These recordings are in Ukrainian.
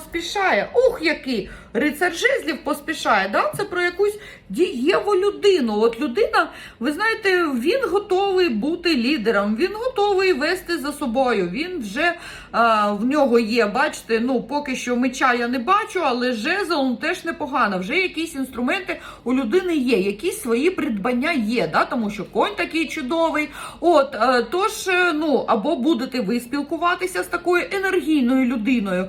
поспішає. Ух, який рицар жезлів поспішає. Да? Це про якусь дієву людину. От людина, ви знаєте, він готовий бути лідером, він готовий вести за собою. Він вже а, в нього є, бачите, ну поки що меча я не бачу, але жезл ну, теж непогано. Вже якісь інструменти у людини є, якісь свої придбання є, да? тому що конь такий чудовий. От е, тож, е, ну або будете ви спілкуватися з такою енергійною людиною.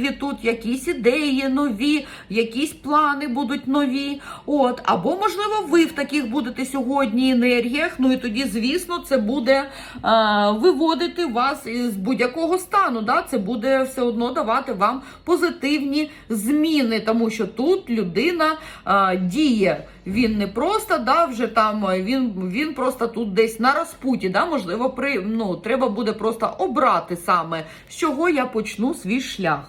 Можливі тут якісь ідеї нові, якісь плани будуть нові. От, або можливо, ви в таких будете сьогодні енергіях. Ну і тоді, звісно, це буде а, виводити вас із будь-якого стану. Да? Це буде все одно давати вам позитивні зміни, тому що тут людина а, діє. Він не просто да, вже там, він, він просто тут десь на розпуті. Да? Можливо, при, ну, треба буде просто обрати саме, з чого я почну свій шлях.